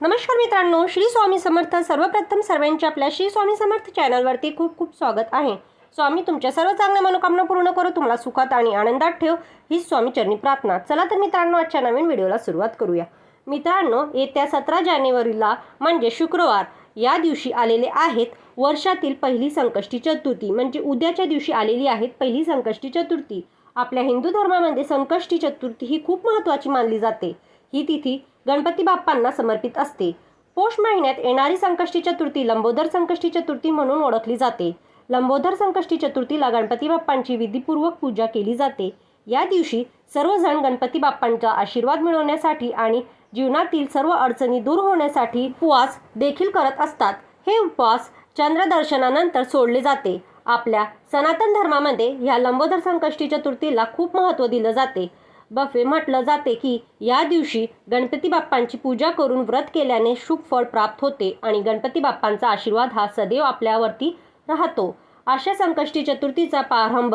नमस्कार मित्रांनो श्री स्वामी समर्थ सर्वप्रथम सर्वांच्या आपल्या श्री स्वामी समर्थ चॅनलवरती खूप खूप स्वागत आहे. स्वामी तुमच्या सर्व चांगल्या मनोकामना पूर्ण करू तुम्हाला सुखात आणि आनंदात ठेव ही स्वामी चरणी प्रार्थना. चला तर मित्रांनो आजच्या नवीन व्हिडिओला सुरुवात करूया. मित्रांनो येत्या सतरा जानेवारीला म्हणजे शुक्रवार या दिवशी आलेले आहेत वर्षातील पहिली संकष्टी चतुर्थी. म्हणजे उद्याच्या दिवशी आलेली आहेत पहिली संकष्टी चतुर्थी. आपल्या हिंदू धर्मामध्ये संकष्टी चतुर्थी ही खूप महत्त्वाची मानली जाते. ही तिथी गणपती बाप्पांना समर्पित असते. पौष महिन्यात येणारी संकष्टी चतुर्थी लंबोदर संकष्टी चतुर्थी म्हणून ओळखली जाते. लंबोदर संकष्टी चतुर्थीला गणपती बाप्पांची विधीपूर्वक पूजा केली जाते. या दिवशी सर्वजण गणपती बाप्पांचा आशीर्वाद मिळवण्यासाठी आणि जीवनातील सर्व अडचणी दूर होण्यासाठी उपवास देखील करत असतात. हे उपवास चंद्रदर्शनानंतर सोडले जाते. आपल्या सनातन धर्मामध्ये ह्या लंबोदर संकष्टी चतुर्थीला खूप महत्त्व दिलं जाते. बफे म्हटलं जाते की या दिवशी गणपती बाप्पांची पूजा करून व्रत केल्याने शुभ फळ प्राप्त होते आणि गणपती बाप्पांचा आशीर्वाद हा सदैव आपल्यावरती राहतो. अशा संकष्टी चतुर्थीचा प्रारंभ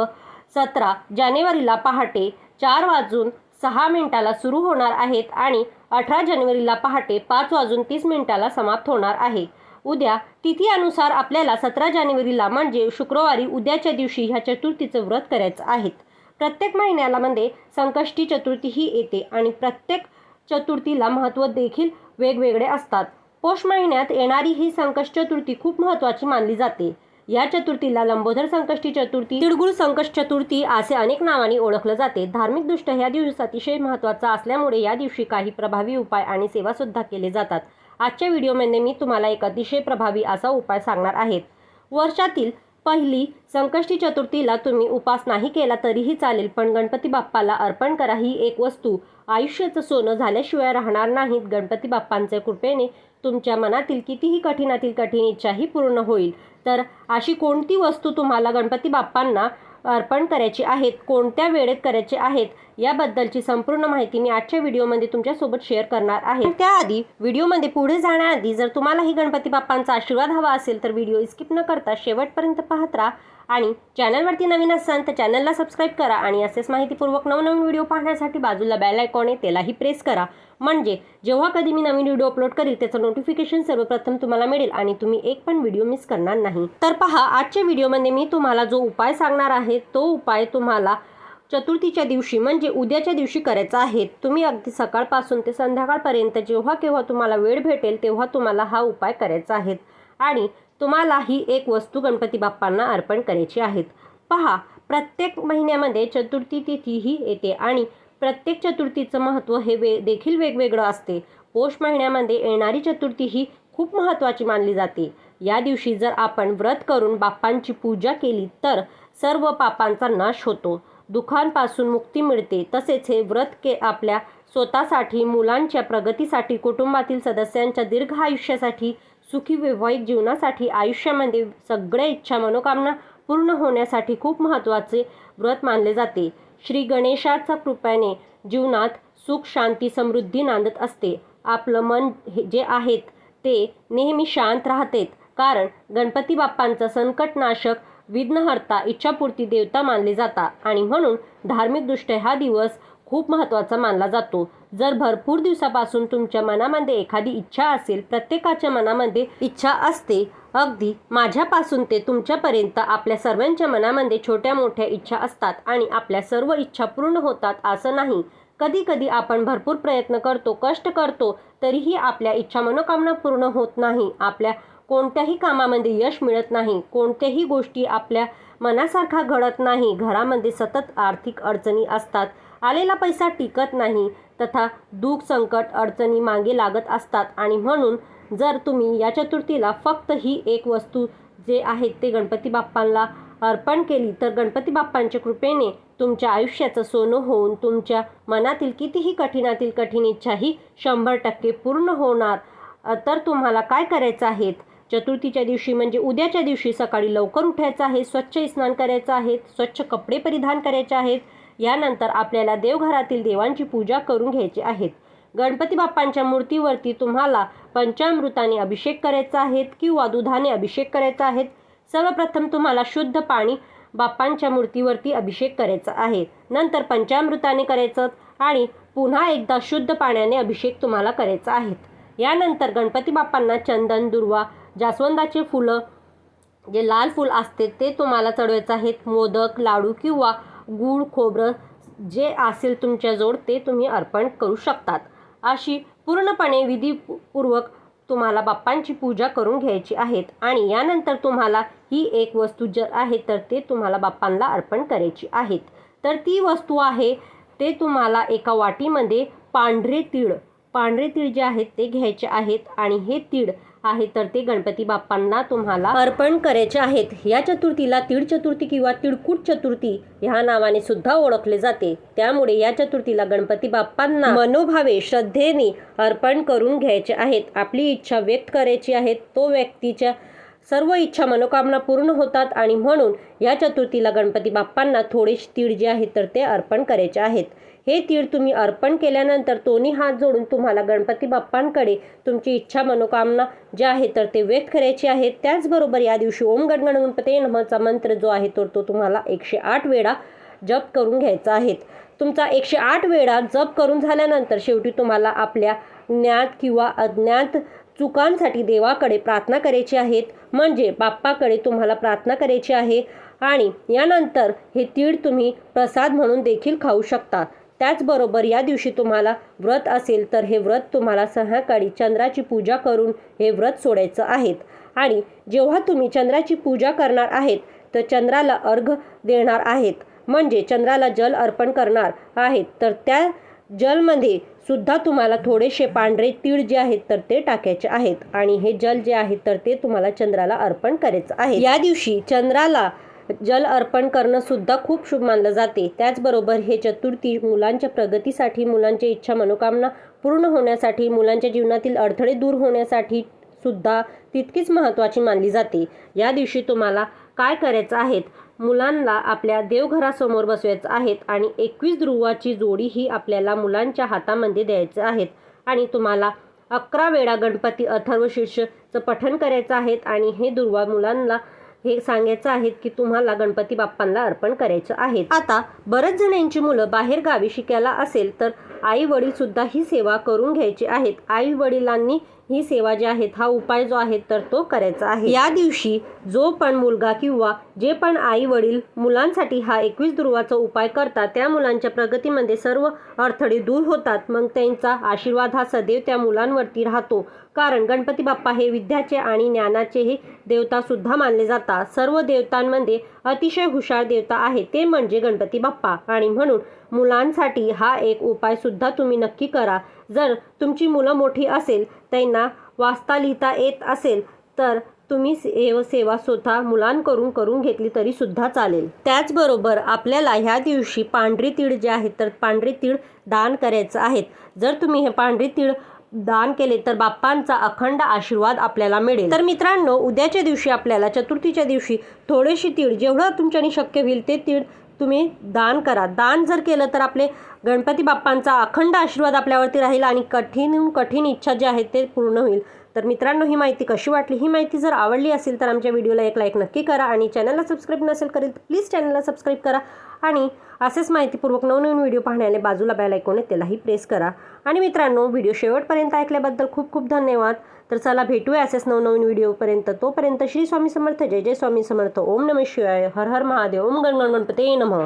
सतरा जानेवारीला पहाटे चार वाजून सहा मिनिटाला सुरू होणार आहेत आणि अठरा जानेवारीला पहाटे पाच वाजून तीस मिनिटाला समाप्त होणार आहे. उद्या तिथीनुसार आपल्याला सतरा जानेवारीला म्हणजे शुक्रवारी उद्याच्या दिवशी ह्या चतुर्थीचं व्रत करायचं आहेत प्रत्येक महिन्याला मध्ये संकष्टी चतुर्थी ही येते आणि प्रत्येक चतुर्थीला महत्त्व देखील वेगवेगळे असतात. पौष महिन्यात येणारी ही संकष्ट चतुर्थी खूप महत्त्वाची मानली जाते. या चतुर्थीला लंबोदर संकष्टी चतुर्थी तिळगुळ संकष्ट चतुर्थी असे अनेक नावाने ओळखलं जाते. धार्मिकदृष्ट्या ह्या दिवस अतिशय महत्त्वाचा असल्यामुळे या दिवशी काही प्रभावी उपाय आणि सेवासुद्धा केले जातात. आजच्या व्हिडिओमध्ये मी तुम्हाला एक अतिशय प्रभावी असा उपाय सांगणार आहेत वर्षातील पहिली संकष्टी चतुर्थीला तुम्ही उपास नाही केला तरीही चालेल पण गणपती बाप्पाला अर्पण करा ही एक वस्तू. आयुष्याचं सोनं झाल्याशिवाय राहणार नाहीत गणपती बाप्पांच्या कृपेने. तुमच्या मनातील कितीही कठीणातील कठीण इच्छाही पूर्ण होईल. तर अशी कोणती वस्तू तुम्हाला गणपती बाप्पांना अर्पण करायची आहेत कोणत्या वेळेत करायचे आहेत याबद्दलची संपूर्ण माहिती मी आजच्या व्हिडिओमध्ये तुमच्यासोबत शेअर करणार आहे. त्याआधी व्हिडिओमध्ये पुढे जाण्याआधी जर तुम्हालाही गणपती बाप्पांचा आशीर्वाद हवा असेल तर व्हिडिओ स्किप न करता शेवटपर्यंत पाहत राहा. आणि चॅनलवरती नवीन असाल तर चॅनलला सबस्क्राईब करा आणि असेच माहितीपूर्वक नवनवीन व्हिडिओ पाहण्यासाठी बाजूला बेल आयकॉन आहे त्यालाही प्रेस करा. म्हणजे जेव्हा कधी मी नवीन व्हिडिओ अपलोड करील त्याचं नोटिफिकेशन सर्वप्रथम तुम्हाला मिळेल आणि तुम्ही एक पण व्हिडिओ मिस करणार नाही. तर पहा आजच्या व्हिडिओमध्ये मी तुम्हाला जो उपाय सांगणार आहे तो उपाय तुम्हाला चतुर्थीच्या दिवशी म्हणजे उद्याच्या दिवशी करायचा आहे. तुम्ही अगदी सकाळपासून ते संध्याकाळपर्यंत जेव्हा केव्हा तुम्हाला वेळ भेटेल तेव्हा तुम्हाला हा उपाय करायचा आहे. आणि तुम्हाला ही एक वस्तू गणपती बाप्पांना अर्पण करायची आहेत. पहा प्रत्येक महिन्यामध्ये चतुर्थी तिथी ही येते आणि प्रत्येक चतुर्थीचं महत्त्व हे वे देखील वेगवेगळं असते. पौष महिन्यामध्ये येणारी चतुर्थी ही खूप महत्त्वाची मानली जाते. या दिवशी जर आपण व्रत करून बाप्पांची पूजा केली तर सर्व पापांचा नाश होतो. दुःखांपासून मुक्ती मिळते. तसेच हे व्रत के आपल्या स्वतःसाठी मुलांच्या प्रगतीसाठी कुटुंबातील सदस्यांच्या दीर्घ आयुष्यासाठी सुखी वैवाहिक जीवनासाठी आयुष्यामध्ये सगळ्या इच्छा मनोकामना पूर्ण होण्यासाठी खूप महत्त्वाचे व्रत मानले जाते. श्री गणेशाच्या कृपेने जीवनात सुख शांती समृद्धी नांदत असते. आपलं मन जे आहेत ते नेहमी शांत राहतेत. कारण गणपती बाप्पांचा संकटनाशक विघ्नहर्ता इच्छापूर्ती देवता मानले जातात. आणि म्हणून धार्मिकदृष्ट्या हा दिवस खूप महत्त्वाचा मानला जातो. जर भरपूर दिवसापासून तुमच्या मनामध्ये एखादी इच्छा असेल प्रत्येकाच्या मनामध्ये इच्छा असते. अगदी माझ्यापासून ते तुमच्यापर्यंत आपल्या सर्वांच्या मनामध्ये छोट्या मोठ्या इच्छा असतात आणि आपल्या सर्व इच्छा पूर्ण होतात असं नाही. कधी कधी आपण भरपूर प्रयत्न करतो कष्ट करतो तरीही आपल्या इच्छा मनोकामना पूर्ण होत नाही. आपल्या कोणत्याही कामामध्ये यश मिळत नाही. कोणत्याही गोष्टी आपल्या मनासारखा घडत नाही. घरामध्ये सतत आर्थिक अडचणी असतात. आलेला पैसा टिकत नाही. तथा दुःख संकट अडचणी मागे लागत असतात. आणि म्हणून जर तुम्ही या चतुर्थीला फक्त ही एक वस्तू जे आहेत ते गणपती बाप्पांना अर्पण केली तर गणपती बाप्पांच्या कृपेने तुमच्या आयुष्याचं सोनं होऊन तुमच्या मनातील कितीही कठीणातील कठीण इच्छाही शंभर टक्के पूर्ण होणार. तर तुम्हाला काय करायचं आहे? चतुर्थीच्या दिवशी म्हणजे उद्याच्या दिवशी सकाळी लवकर उठायचं आहे स्वच्छ स्नान करायचं आहे स्वच्छ कपडे परिधान करायचे आहेत यानंतर आपल्याला देवघरातील देवांची पूजा करून घ्यायची आहेत. गणपती बाप्पांच्या मूर्तीवरती तुम्हाला पंचामृताने अभिषेक करायचा आहे किंवा दुधाने अभिषेक करायचा आहे सर्वप्रथम तुम्हाला शुद्ध पाणी बाप्पांच्या मूर्तीवरती अभिषेक करायचा आहे. नंतर पंचामृताने करायचं आणि पुन्हा एकदा शुद्ध पाण्याने अभिषेक तुम्हाला करायचा आहे. यानंतर गणपती बाप्पांना चंदन दुर्वा जास्वंदाचे फुलं जे लाल फूल असते ते तुम्हाला चढवायचं आहेत. मोदक लाडू किंवा गूळ खोबरं जे असेल तुमच्याजवळ ते तुम्ही अर्पण करू शकतात. अशी पूर्णपणे विधीपूर्वक तुम्हाला बाप्पांची पूजा करून घ्यायची आहेत आणि यानंतर तुम्हाला ही एक वस्तू जर आहे तर ते तुम्हाला बाप्पांना अर्पण करायची आहेत. तर ती वस्तू आहे ते तुम्हाला एका वाटीमध्ये पांढरे तीळ पांढरे तीळ जे आहेत ते घ्यायचे आहेत आणि हे तीळ आहे तर ते गणपती बाप्पांना तुम्हाला अर्पण करायचे आहेत. या चतुर्थीला तीळ चतुर्थी किंवा तिळकूट चतुर्थी ह्या नावाने सुद्धा ओळखले जाते. त्यामुळे या चतुर्थीला गणपती बाप्पांना मनोभावे श्रद्धेने अर्पण करून घ्यायचे आहेत. आपली इच्छा व्यक्त करायची आहे. तो व्यक्तीच्या सर्व इच्छा मनोकामना पूर्ण होतात आणि म्हणून या चतुर्थीला गणपती बाप्पांना थोडेशी तीळ जे आहेत तर ते अर्पण करायचे आहेत. हे तीळ तुम्ही अर्पण केल्यानंतर दोन्ही हात जोडून तुम्हाला गणपती बाप्पांकडे तुमची इच्छा मनोकामना जे आहे तर ते व्यक्त करायची आहेत त्याचबरोबर या दिवशी ओम गणगण गणपती नमचा मंत्र जो आहे तर तो तुम्हाला एकशे आठ वेळा जप करून घ्यायचा आहे. तुमचा एकशे आठ वेळा जप करून झाल्यानंतर शेवटी तुम्हाला आपल्या ज्ञात किंवा अज्ञात चुकांसाठी देवाकडे प्रार्थना करायची आहेत म्हणजे बाप्पाकडे तुम्हाला प्रार्थना करायची आहे आणि यानंतर हे तीळ तुम्ही प्रसाद म्हणून देखील खाऊ शकता. त्याचबरोबर या दिवशी तुम्हाला व्रत असेल तर हे व्रत तुम्हाला संध्याकाळी चंद्राची पूजा करून हे व्रत सोडायचं आहेत. आणि जेव्हा तुम्ही चंद्राची पूजा करणार आहेत तर चंद्राला अर्घ देणार आहेत. म्हणजे चंद्राला जल अर्पण करणार आहेत. तर त्या जलमध्ये सुद्धा तुम्हाला थोडेसे पांढरे तीळ जे आहेत तर ते टाकायचे आहेत. आणि हे जल जे आहे तर ते तुम्हाला चंद्राला अर्पण करायचं आहे. या दिवशी चंद्राला जल अर्पण करणं सुद्धा खूप शुभ मानलं जाते. त्याचबरोबर हे चतुर्थी मुलांच्या प्रगतीसाठी मुलांच्या इच्छा मनोकामना पूर्ण होण्यासाठी मुलांच्या जीवनातील अडथळे दूर होण्यासाठी सुद्धा तितकीच महत्त्वाची मानली जाते. या दिवशी तुम्हाला काय करायचं आहेत मुलांना आपल्या देवघरासमोर बसवायचं आहेत आणि एकवीस ध्रुवाची जोडी ही आपल्याला मुलांच्या हातामध्ये द्यायचं आहेत. आणि तुम्हाला अकरा वेळा गणपती अथर्व शीर्षचं पठण करायचं आहेत आणि हे दुर्वा मुलांना हे सांगायचं आहेत की तुम्हाला गणपती बाप्पांना अर्पण करायचं आहे. आता बरेच जणांची मुलं बाहेर गावी शिकायला असेल तर आई वडील सुद्धा ही सेवा करून घ्यायची आहेत. आई वडिलांनी ही सेवा जी आहेत हा उपाय जो आहे तर तो करायचा आहे. या दिवशी जो पण मुलगा किंवा जे पण आई वडील मुलांसाठी हा एकवीस ध्रुवाचा उपाय करतात त्या मुलांच्या प्रगतीमध्ये सर्व अडथळे दूर होतात. मग त्यांचा आशीर्वाद हा सदैव त्या मुलांवरती राहतो. कारण गणपती बाप्पा हे विद्याचे आणि ज्ञानाचेही देवतासुद्धा मानले जातात. सर्व देवतांमध्ये अतिशय हुशार देवता आहे ते म्हणजे गणपती बाप्पा. आणि म्हणून मुलांसाठी हा एक उपाय सुद्धा तुम्ही नक्की करा. जर तुमची मुलं मोठी असेल त्यांना वाचता लिहिता येत असेल तर तुम्ही सेव सेवा स्वतः मुलांकडून करून घेतली तरी सुद्धा चालेल. त्याचबरोबर आपल्याला ह्या दिवशी पांढरी तीळ जे आहेत तर पांढरी तीळ दान करायचं आहेत जर तुम्ही हे पांढरी तीळ दान केले तर बाप्पांचा अखंड आशीर्वाद आपल्याला मिळेल. तर मित्रांनो उद्याच्या दिवशी आपल्याला चतुर्थीच्या दिवशी थोडेशी तीळ जेवढं तुमच्यानी शक्य होईल ते तीळ तुम्ही दान करा. दान जर केलं तर आपले गणपती बाप्पांचा अखंड आशीर्वाद आपल्यावरती राहील आणि कठीण कठीण इच्छा ज्या आहेत ते पूर्ण होईल. तर मित्रांनो ही माहिती कशी वाटली ही माहिती जर आवडली असेल तर आमच्या व्हिडिओला एक लाईक नक्की करा आणि चॅनलला सबस्क्राईब नसेल करेल तर प्लीज चॅनलला सबस्क्राईब करा आणि असेच माहितीपूर्वक नवनवीन व्हिडिओ पाहण्याने बाजूला बेल ऐकून त्यालाही प्रेस करा. आणि मित्रांनो व्हिडिओ शेवटपर्यंत ऐकल्याबद्दल खूप खूप धन्यवाद. तर चला भेटूया असेच नवनवीन व्हिडिओपर्यंत तोपर्यंत श्री स्वामी समर्थ जय जय स्वामी समर्थ. ओम नम शिवाय. हर हर महादेव. ओम गण गणपते नमः.